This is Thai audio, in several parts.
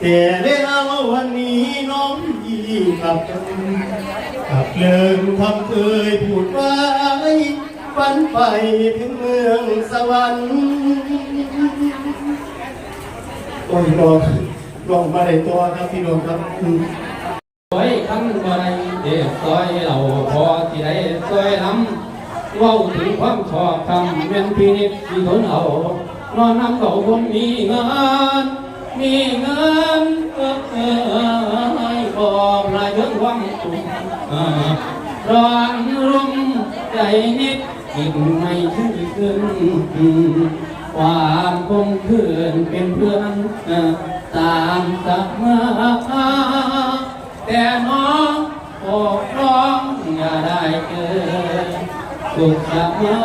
แต่เวลาวันนี้น้องยีกลับกับเลิงคำเคยพูดไว้ฝันไปถึงเมืองสวรรค์โอ้ยลองลองมาในตัวครับพี่น้องครับอืมซอยคำบ่ไดเด็กซอยเราพอที่ได้ซอยน้ำเว้าถึงความชอบธรรมแม่นพินิจที่ทนเอานอนน้ำเขาคนมีงิน มีเงินเออเออบอกลายเยองวังตุ่มร้อนรุ่มใจนิดกินไม่ชื่อขึ้นความคงคืนเป็นเพื่อนเอ่อตามสักมาแต่น้องปกร้องอย่าได้เกินสุขจะมา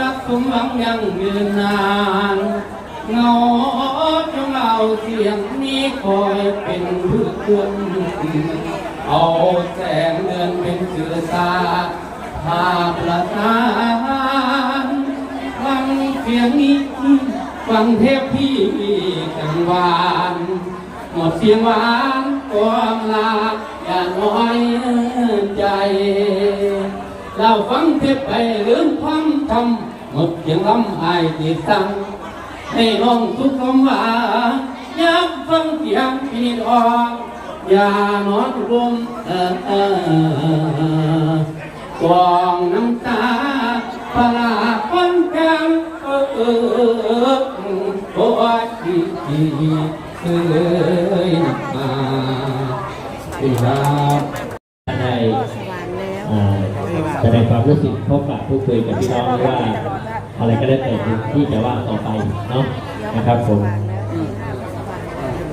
รักสมหวังยังยืนนานเงาจงเอาเสียงนี้คอยเป็นเพื่อนเอาแสงเดือนเป็นสื่อสารภาพประสานฟังเสียงนี้ฟังเทพพี่กังวานหมดเสียงหวานความลาอย่าน้อยใจเราฟังเทพไปลืมความทำหมดเสียงลำอายติดตังให้น้องทุกคำว่า ยับฟังเสียงพี่ดอกอย่านอนรวมเออเออกองน้ำตาปลาคนแก้มเออเออเออโอ้ยเคยมาครับได้สว่างแล้วอ่าแสดงความรู้สึกพบกับพูดคุยกับพี่น้องว่าอะไรก็ได้แต่ที่จะว่าต่อไปเนาะนะครับผม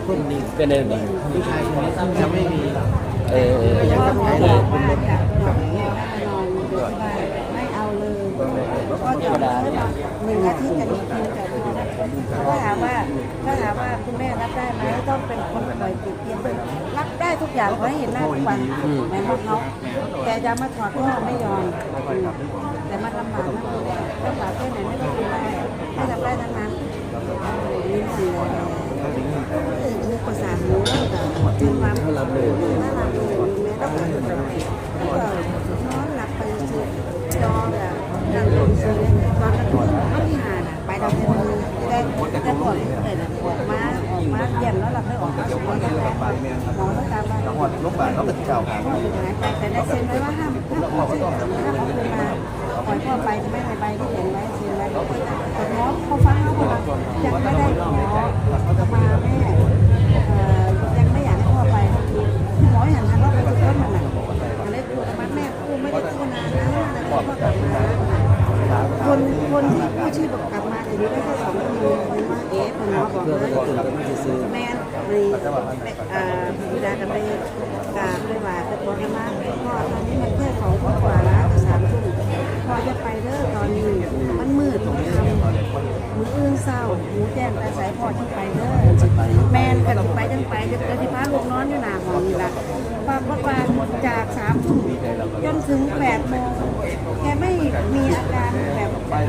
คนนี้เป็นอะไรบ้างผู้ชายคนนี้จะไม่มีเออพ่ออบอกว่าจะบให้นอนอยู่ที่บ้านไม่เอาเลยก็จะหนึ่งอาทิตย์กันอีกทีแต่ถ้าถามว่าถ้าถามว่าคุณแม่รับได้ไหมต้องเป็นคนป่วยติดเตียงรับได้ทุกอย่างขอให้เห็นหน้าทุกวันในห้องเขาแต่จะมาถอดก็ไม่ยอมแต่มาลำบากนะลำบากแค่ไหนไม่ต้องได้ให้ทำได้ทั้งนั้นนี่คือคือ ภาษาหูแต่เป็นความถ้ารับเลยน่ารักเลยแม่ต้องแบบแล้วก็นอนหลับไปสุดจอแบบนั่งดูซื้อตอนกลางคืนไม่มีหาน่ะไปทำเป็นมือได้ได้ปวดเลยนะออกมาออกมาเย็นแล้วหลับได้ออกมาสมองก็แตกหมอก็ตามมาจังหวัดลูกบาศก์เขาเป็นเจ้าหาพ่ออยู่ไปแต่ได้เซ็นไว้ว่าห้ามห้ามเอาชื่อห้ามเอาคืนมาปล่อยพ่อไปไม่ให้ใบที่เขียนไว้เซ็นไว้แต่หมอเขาฟังเขาบอกยังไม่ มาถึงได้แค่สองปีเป็นว่าเอ๊ะคุณหมอบอกเพื่อเลไม่ยตื่นก็ไม่จะซื้อแม่รีอ่าพิดากันไปกราบไปไหว้ไปบอกกันมาพ่อตอนนี้มันแค่สองกว่าแล้วสามทุ่มพอจะไปเด้อตอนนี้มันมืดทำมืออื่นเศร้าหูแจ้งต่สายพอที่ไปเด้อแมนกันไปจังไปเดี๋ยวที่พาลูกนอนอยู่หนาหองนี่ละความว่าปานจากสามทุ่มจนถึงแปดโมงแกไม่มี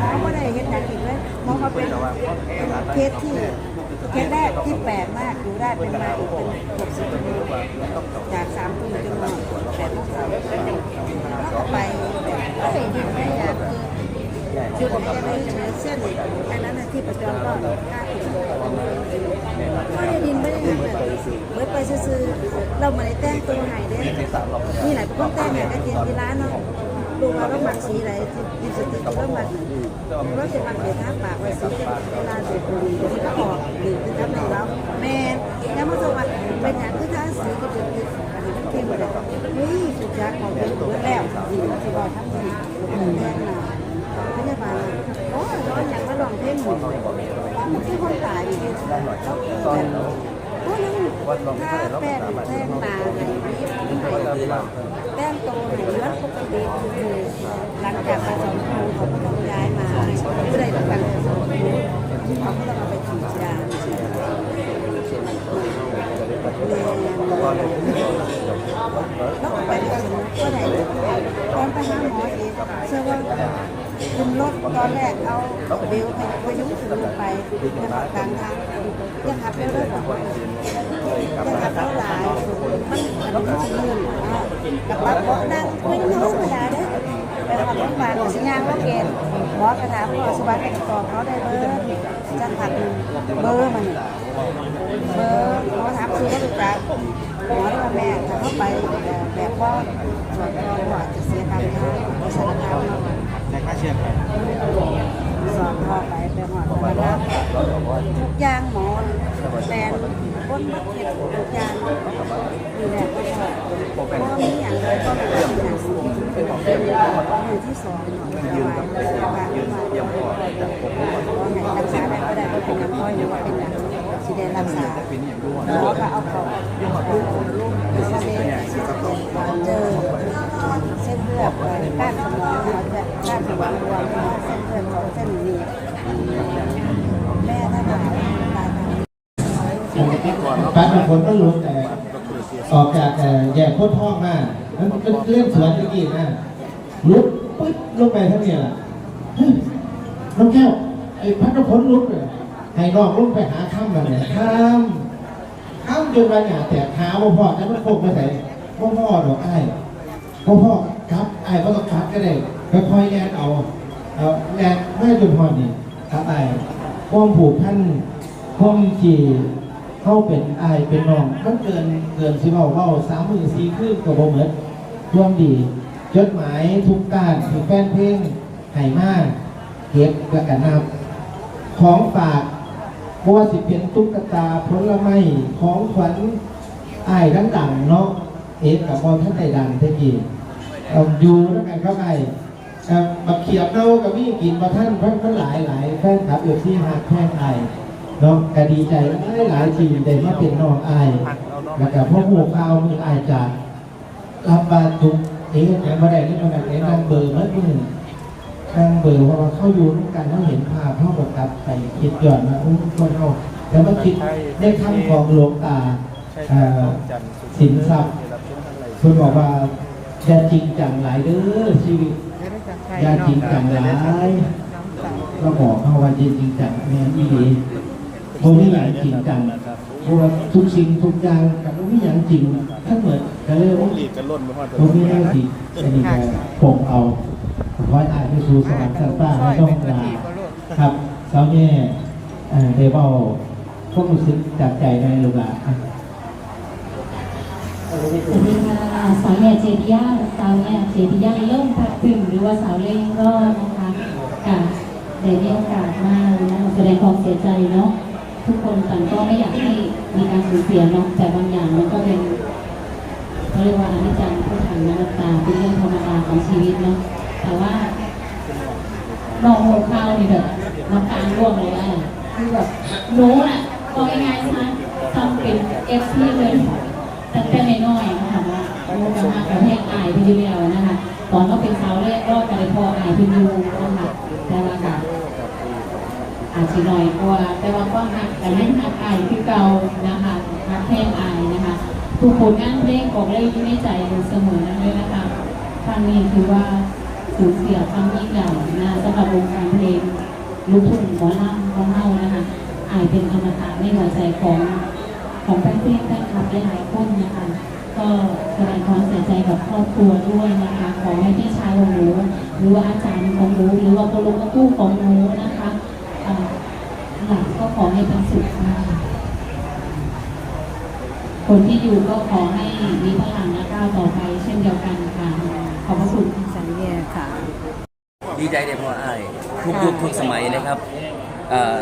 หมอไม่ได้เห็นหนักอีกเลยหมอมาเป็นเคสที่เคสแรกที่แปลกมากอยู่ได้เป็นมาอีกเป็นหกสิบชั่วโมงจากสามทุ่มจนมาแปดโมงสามแล้วก็ไปก็เห็นดินไม่อยากคือหยุดจะได้เฉยเส้นอันนั้นนะที่ประจองก็ค่าติดก็ได้ดินไม่ได้ยังแบบเมื่อไปซื้อเราม่ได้แต่งตัวไหนเด้นี่แหละพวกแต่งเนี่ยก็เกณฑ์ที่ร้านเนาะ ดูว่าเราหมักสีอะไรที่สติกเราหมักเราจะหมักเดี๋ยวทาปากไว้สีเวลาเสร็จดีมันก็ออกหรือคือทำในเราแม่แล้วมันจะว่าเป็นอย่างคือทาสีก็จะติดอันนี้มันเข้มเลยเฮ้สุดยอดของเป็นตัวแล้วดีที่ว่าทั้งนี้แม่น่ะพยาบาลโอ้ยร้อนอย่างมาลองเพ่งหมดที่คนตายอีกโอ้ยนั่งถ้าแป้งแป้งตาไหนแป้งโตไหนเลือปกติคือหลังจากไปสองคืนเขาก็ต้องย้ายมาผู้ใดต้องการสองคืนเขาก็ต้องเอาไปฉีดยาแล้วก็ไปถึงก็ไหนตอนไปหาหมอเองเชื่อว่า ขึ้นรถตอนแรกเอาเบลไปไปยุ่งขึ้น รถไปในภาคกลางทางยังขับเร็วเลยบอกยังขับเร็วหลายมันมันมันลื่นเนาะกับปั๊บเบาะนั่งคุยน้องธรรมดาเด้อไปขับรถบานสัญญาณว่าเกณฑ์หมอกระถามพ่อสุวรรณตอเขาได้เบอร์จะขับเบอร์มันเบอร์หมอถามซื้อก็รู้จักหมอที่ว่าแม่ถ้าเข้าไปแบบว่าส่วนตัวก็อาจะเสียตังค์นะบริษัททำเนาะในค่าเชื่อมไป สอนพ่อไปไปหอดไปนะทุกอย่างหมอนแฟนคนมัดเห็ดทุกอย่างนี่แหละก็ชอบเพราะมีอย่างไรก็ไม่ได้อย่างสูงอยู่ที่สองหมอระบายระบายระบายก็ให้รักษาได้ก็ได้ก็เป็นอย่างน้อยหรือว่าเป็นอย่างสิได้รักษาหมอก็เอาของดูเส้นเจอเส้นเลือดก้านสมองเขาจะก้านสมองรวม เส้นเของเส้นนี้แม่ถ้าหายตายไปการเป็นคนก็รู้แต่ออกจากแต่แย่โคตรท้องมาแล้วมันก็เล่นสวนตะกี้นะลุกปึ๊บลงไปทั้งนี้แหละเฮ้ยน้องแก้วไอ้พัดพลลุกเลยให้น้องลุกไปหาข้ามมันเนี่ยข้ามข้ามจนวันหยาแตกหาว่าพ่อจะมันโคกไปไหนว่าพ่อดอกไอ้ว่าพ่อครับไอ้ก็ต้องครับก็ได้ค่อยๆแลนเอา เอาแลนไม่จนพอนี่ครับไอ้ความผูกพันความจีเข้าเป็นไอเป็นน้องมันเกินเกินสิเว้าเว้าสามหมือสี่คืนกับโบเหมือนร่วมดีจดหมายทุกการถึงแฟนเพลงไห่มากเก็บและกันนับของฝากเพราะว่าสิเป็นตุ๊กตาผลไม้ของขวัญไอ้ายทั้งดังเนาะเอ็กับบอลท่านใดดังเท่กี้เอาอยู่แล้วกันเข้าไป เอ่อมาเขียบเน่ากับวิ่งกินมาท่านเพิ่นหลายหลายแฟนคลับอยู่ที่หักแพงไอายเนาะก็ดีใจหลายหลายทีได้มาเป็นน้องอายแล้วก็พ่อหูข้าวมืออายจากรับบาทุกเอ๊ะยังไม่ได้นี่มันแบบนี้นั่งเบอร์เมื่อกี้ทางเบอร์เพราะว่าเข้าอยู่ด้วยกันเขาเห็นภาพเข้ากับกับไปคิดย้อนว่าอุ้ยคนเขาแล้วมาคิดได้คำของหลวงตาเอ่อสินทรัพย์คุณบอกว่าอย่าจริงจังหลายเด้อชีวิต อย่าจริงจังหลายก็บอกเขาว่าจริงจังแม่นอีหลีโมนี่อย่างจริงจังเพราะว่าทุกสิ่งทุกอย่างกับโมนี่อย่างจริงทั้งหมดก็เลยว่าลีกกันล่นมาฮอดตรงนี้ได้สิอันนี้ก็ผมเอาไว้อ่านไปสู่สวรรค์สันต้าให้ต้องลาครับเช้าเนี่ยเอ่อเดบเอาพวกรู้สึกจากใจในลูกหลานอะ สวัสดีค่ะสาวแย่เจติยาสาวแย่เจติยาเริ่มพัดถึงหรือว่าสาวเล่งก็นะคะค่ะได้มีโอกาสมาแสดงความเสียใจเนาะทุกคนต่างก็ไม่อยากให้มีการสูญเสียเนาะแต่บางอย่างมันก็เป็นเขาเรียกว่าอนิจจังผู้ขังนัตตาเป็นเรื่องธรรมดาของชีวิตเนาะแต่ว่าน้องโมข้าวนี่แบบน้ำตาร่วงเลยอะคือแบบรู้น่ะก็ง่ายๆนะทำเป็นเอฟซีเลย ตั้งแต่น้อยๆนะคะว่าโอ้กำลังประเทศอายพิ่นอยู่แล้วนะคะตอนก็เป็นสาวแรกก็กระไดพออายพิ่นอยู่นะคะแต่ว่าอาจสิน้อยกว่าแต่ว่าก็หักแต่ไม่หักอายคือเก่านะคะหักเพลงอายนะคะทุกผลงานเพลงของเล่อยู่ในใจอยู่เสมอเลยนะคะครั้งนี้คือว่าสูญเสียครั้งยิ่งใหญ่นะสำหรับวงการเพลงลูกทุ่งหมอลำของเฮานะคะอายเป็นอมตะในหัวใจของ รัวด้วยนะคะ ขอให้พี่ชายของหนูหรือว่าอาจารย์ของหนูหรือว่าตัวลงกระตู้ของหนูนะคะหลักก็ขอให้เป็นสุขนะคะคนที่อยู่ก็ขอให้มีพลังและก้าวต่อไปเช่นเดียวกันค่ะขอบพระคุณสัญญาค่ะ ดีใจในพ่ออ้ายทุกยุคทุกสมัยนะครับ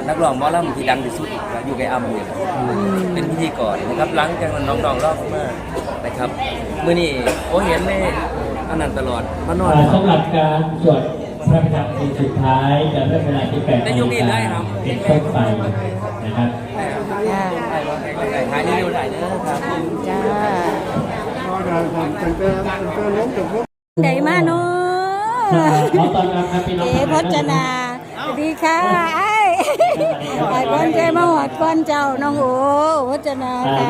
นักร้องหมอลำที่ดังที่สุด อยู่ในอัมเนี่ยเป็นพิธีกรนะครับหลังจากนั้นน้องๆรอบมานะครับมื้อนี้โอ้เห็นแม่อันนั้นตลอดมานอนอ่าสำหรับการสวดพระพิธรรมคืนสุดท้ายจะเริ่มเวลาที่8นาฬิกาเป็นต้นไปนะครับจ้าถ่ายเร็วๆได้เด้อครับจ้าใหญ่มากเนาะขอต้อนรับครับพี่น้องเอ๋พจนา สวัสดีค่ะ ไอ้ไอ้ก้อนใจมาหอดก้นเจ้าน้องโอ้พจนาค่ะ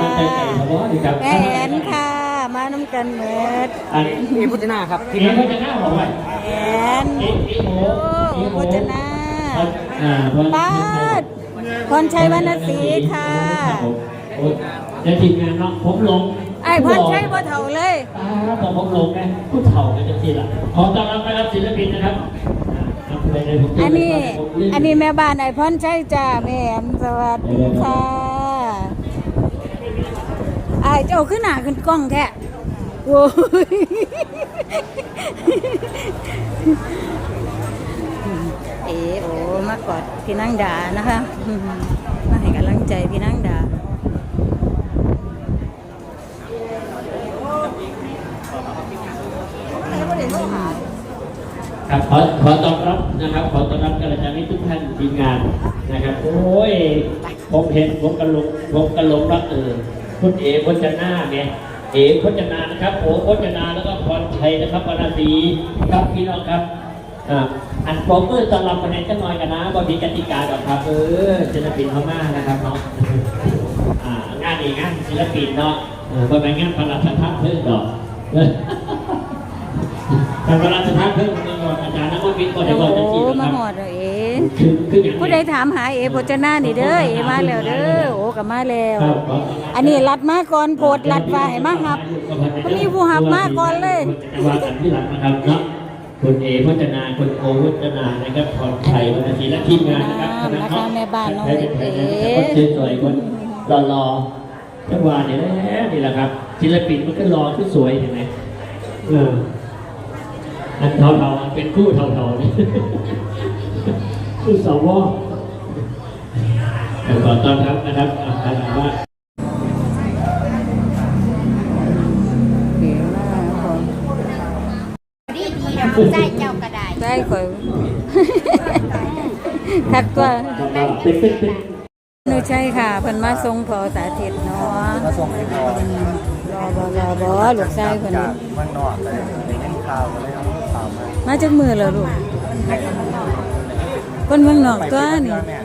แม่แอนค่ะ มาน้ำกันเมิดอันเอพุทธนาครับเอ๋เขาจะหน้าบอกว่าเอ๋นโอ้เอ๊ะโหโฆษณาป้าดพรชัยวรรณศรีค่ะรับผมโอ้ยเดี๋ยวทีมงานเนาะผมลงไอ้พรชัยบ่เฒ่าเลยอ่าพอผมลงไงผู้เฒ่ากันจะทีละขอต้อนรับนะครับศิลปินนะครับ อันนี้ อันนี้แม่บ้านไอ้พรชัยจ้าแม่นสวัสดีค่ะไอ้เจ้าขึ้นหน้าขึ้นกล้องแท้โอ้ยเอโอมากอดพี่นางดานะคะมาให้กำลังใจพี่นางด่า ครับขอขอต้อนรับนะครับ ขอต้อนรับกันอาจารย์ทุกท่านทีมงานนะครับ โอ้ยผมเห็นผมกระลงผมกระลงรักเออคุณเอ๋พจนาเนี่ยเอ๋พจนานะครับโอพจนาแล้วก็พรชัยนะครับวรรณศรีครับพี่น้องครับอ่าอันโปรเมอร์ตอนรับคะแนนจะน้อยกันนะบอมีกติกาหรอกครับเออศิลปินเขามากนะครับเนาะอ่างานนี้งานศิลปินเนาะเออบ่เป็นงานพระราชทานเพิ่มดอกแต่เวลาจะทักเพิ่ม เติมอาจารย์นักวิทย์ก็ได้โอ้บอกจะโหจีนมาครับหอดเอาเอ๋คือคืออย่างผู้ใดถามหาเอ๋พจนานี่เด้อเอ๋มาแล้วเด้อโอ้ก็มาแล้วอันนี้รัดมาก่อนโพดรัดว่าให้มาหับก็มีผู้หับมาก่อนเลยจะว่ากันที่หลังนะครับเนาะคุณเอพจนาคุณโอวัจนานะครับพรชัยวรรณศรีและทีมงานนะครับนะคะแม่บ้านน้องเอ๋ คนสวยๆคนรอๆจังหวะนี่แหละนี่แหละครับศิลปินมันก็รอขึ้นสวยเห็นไหมเออ อันเทาๆมันเป็นคู่เทาๆนี่คู่สวขอต้อนรับนะครับอาจารย์ว่าเอ๋มาก่อนดีดีนะผู้ใจเจ้าก็ได้ได้ข่อยทักตัวเป็นเป็นเป็นหนูใช่ค่ะเพิ่นมาส่งพอสาธิตเนาะมาส่งให้พ่อรอบ่รอบ่ลูกชายเพิ่นจากเมืองนอกเลยในเงินข่าวก็เลยเอาข่าว มามาจากมือแล้วลูกเพิ่นเมืองนอกตัวนี่แม่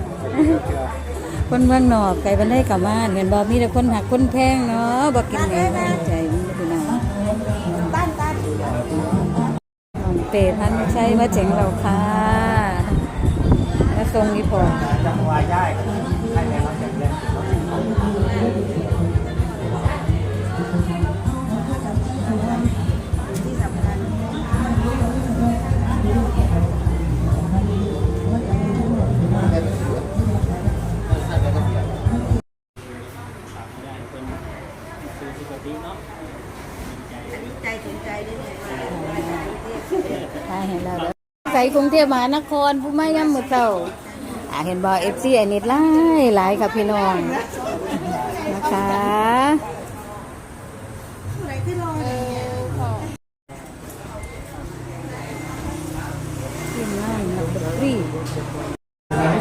คนเมืองนอกไก่บันไดกลับมาเห็นบ่มีแต่คนหักคนแพงเนาะบ่กินแหงบ่ใจมันพี่น้องบ้านบ้านน้องเตพันใช้มาเจ๋งเราค่ะมาส่งอีพอจังหวะย่ายให้แม่มาแข่ เห็นแล้วใส่กรุงเทพมหานครผู้ไม่ย่ำมือเจ้าอ่าเห็นบ่ FC อันนี้หลายหลายค่ะพี่น้องนะคะ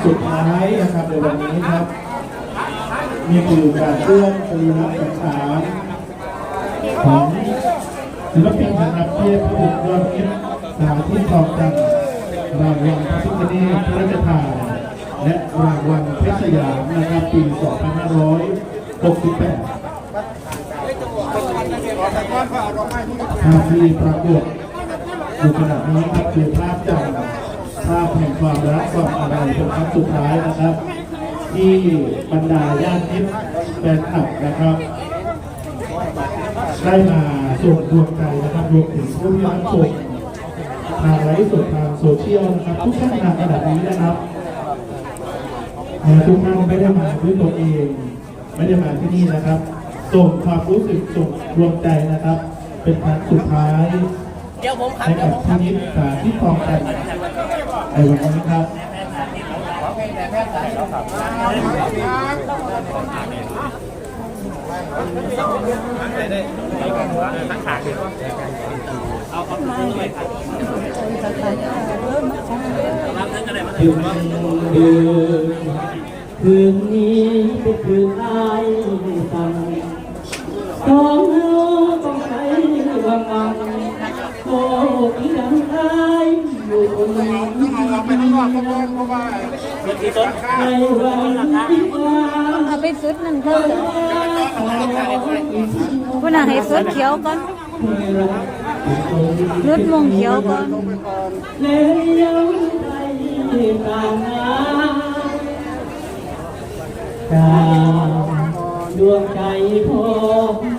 สุดท้ายนะครับในวันนี้ครับ มีคือการเคลื่อนสรีระสังขารของศิลปินนะครับเที่ผู้ถูกยอดฮิต สาธิตทองจันรางวัลพระพิฆเนศพระราชทานและรางวัลเพชรสยามนะครับปี 2568ภาพที่ปรากฏอยู่ขณะนี้ครับคือภาพจำภาพแห่งความรักความอะไรเป็นครั้งสุดท้ายนะครับ ที่บรรดาญาติมิตรแฟนคลับนะครับได้มาส่งดวงใจนะครับรวมถึงผู้ที่รับชม ทางไลฟ์สดทางโซเชียลนะครับ ทุกช่องทางขนาดนี้นะครับแม้ทุกท่านไม่ได้มาด้วยตัวเอง ไม่ได้มาที่นี่นะครับ ส่งความรู้สึกส่งดวงใจนะครับ เป็นครั้งสุดท้ายเดี๋ยวผมขับให้เดี๋ยกัวบผมที่ขับนิสาที่คลองกันในวันนี้ครับ คืนคืนคืนนี้เป็นคืนอายสั่งต้องเฮาต้องใช้วังวังโอ้ที่ดังอายอยู่บนนี้ในวันที่ว่าเอาไปสุดนั่นเพิ่นผู้น่ะให้สุดเขียวก่อน เรถมงเขียวก่อนแล้วใจกลางน้ำกาดวงใจพ่อ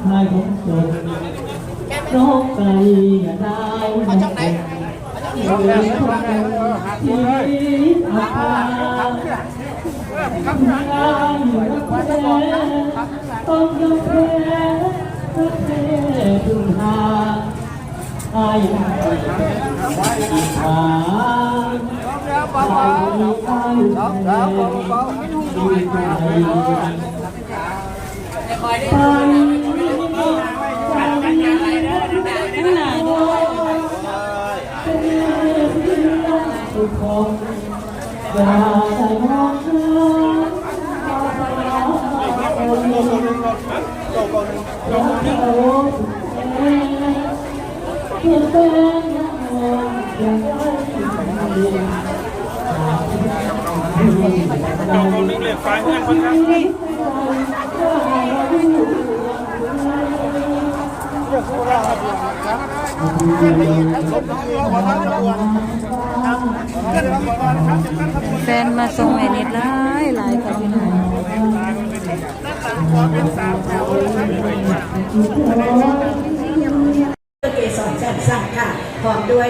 พายของสนนกไก่ดาวมาจากไหนที่อาภาต้องยอมแพ้ประเทศดุนหาอายอีกทางไปไปดีใจไปทุกคนอย่าได้มองข้ามอย่าเอาเพื่อเป็นนักมองอย่างไรแฟนมาส่งไอ้นิดหลายหลายคนค่ะเกสรจันทร์ศักดิ์ค่ะ พร้อมด้วย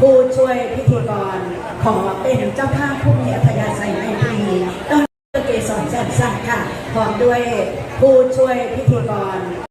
ผู้ช่วยพิธีกรขอเป็นเจ้าภาพผู้มีอัธยาศัยในปีต้องเกสรจันทร์ศักดิ์ค่ะพร้อมด้วยผู้ช่วยพิธีกร